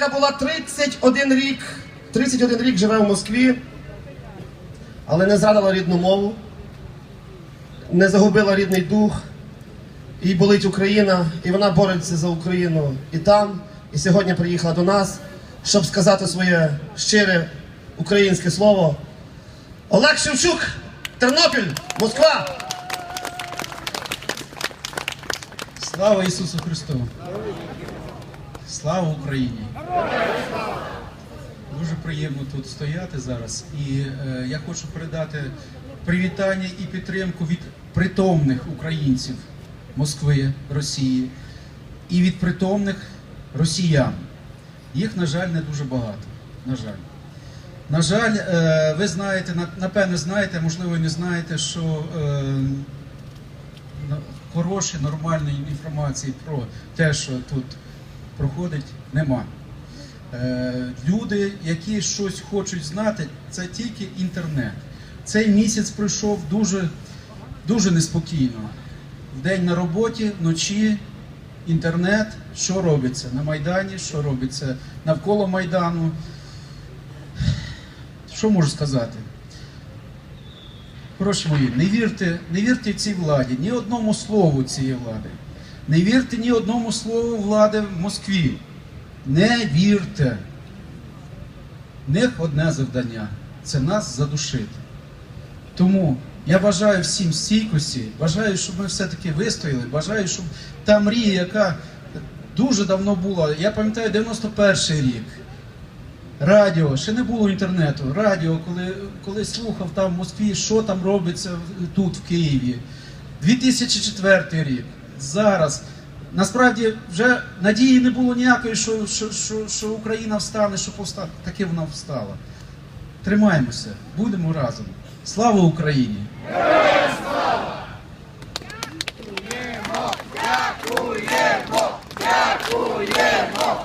яка була 31 рік, 31 рік живе в Москві, але не зрадила рідну мову, не загубила рідний дух. Їй болить Україна, і вона бореться за Україну і там, і сьогодні приїхала до нас, щоб сказати своє щире українське слово. Олег Шевчук, Тернопіль, Москва! Слава Ісусу Христу! Слава Україні! Дуже приємно тут стояти зараз. І е, я хочу передати привітання і підтримку від притомних українців Москви, Росії і від притомних росіян. Їх, на жаль, не дуже багато. На жаль. На жаль, е, ви знаєте, напевне, знаєте, можливо, не знаєте, що е, хорошої, нормальної інформації про те, що тут проходить, нема. Е, Люди, які щось хочуть знати, це тільки інтернет. Цей місяць пройшов дуже, дуже неспокійно. Вдень на роботі, вночі інтернет, що робиться на Майдані, що робиться навколо Майдану. Що можу сказати? Хороші мої, не вірте, не вірте цій владі, ні одному слову цієї влади. Не вірте ні одному слову влади в Москві. Не вірте. В них одне завдання це нас задушити. Тому я бажаю всім стійкості, бажаю, щоб ми все-таки вистояли, бажаю, щоб та мрія, яка дуже давно була, я пам'ятаю 91 рік. Радіо, ще не було інтернету. Радіо, коли, коли слухав там в Москві, що там робиться тут, в Києві. 2004 рік. Зараз. Насправді вже надії не було ніякої, що, що, що, що Україна встане, що повстане. Таке вона встала. Тримаємося, будемо разом. Слава Україні! Дякуємо, дякуємо, дякуємо.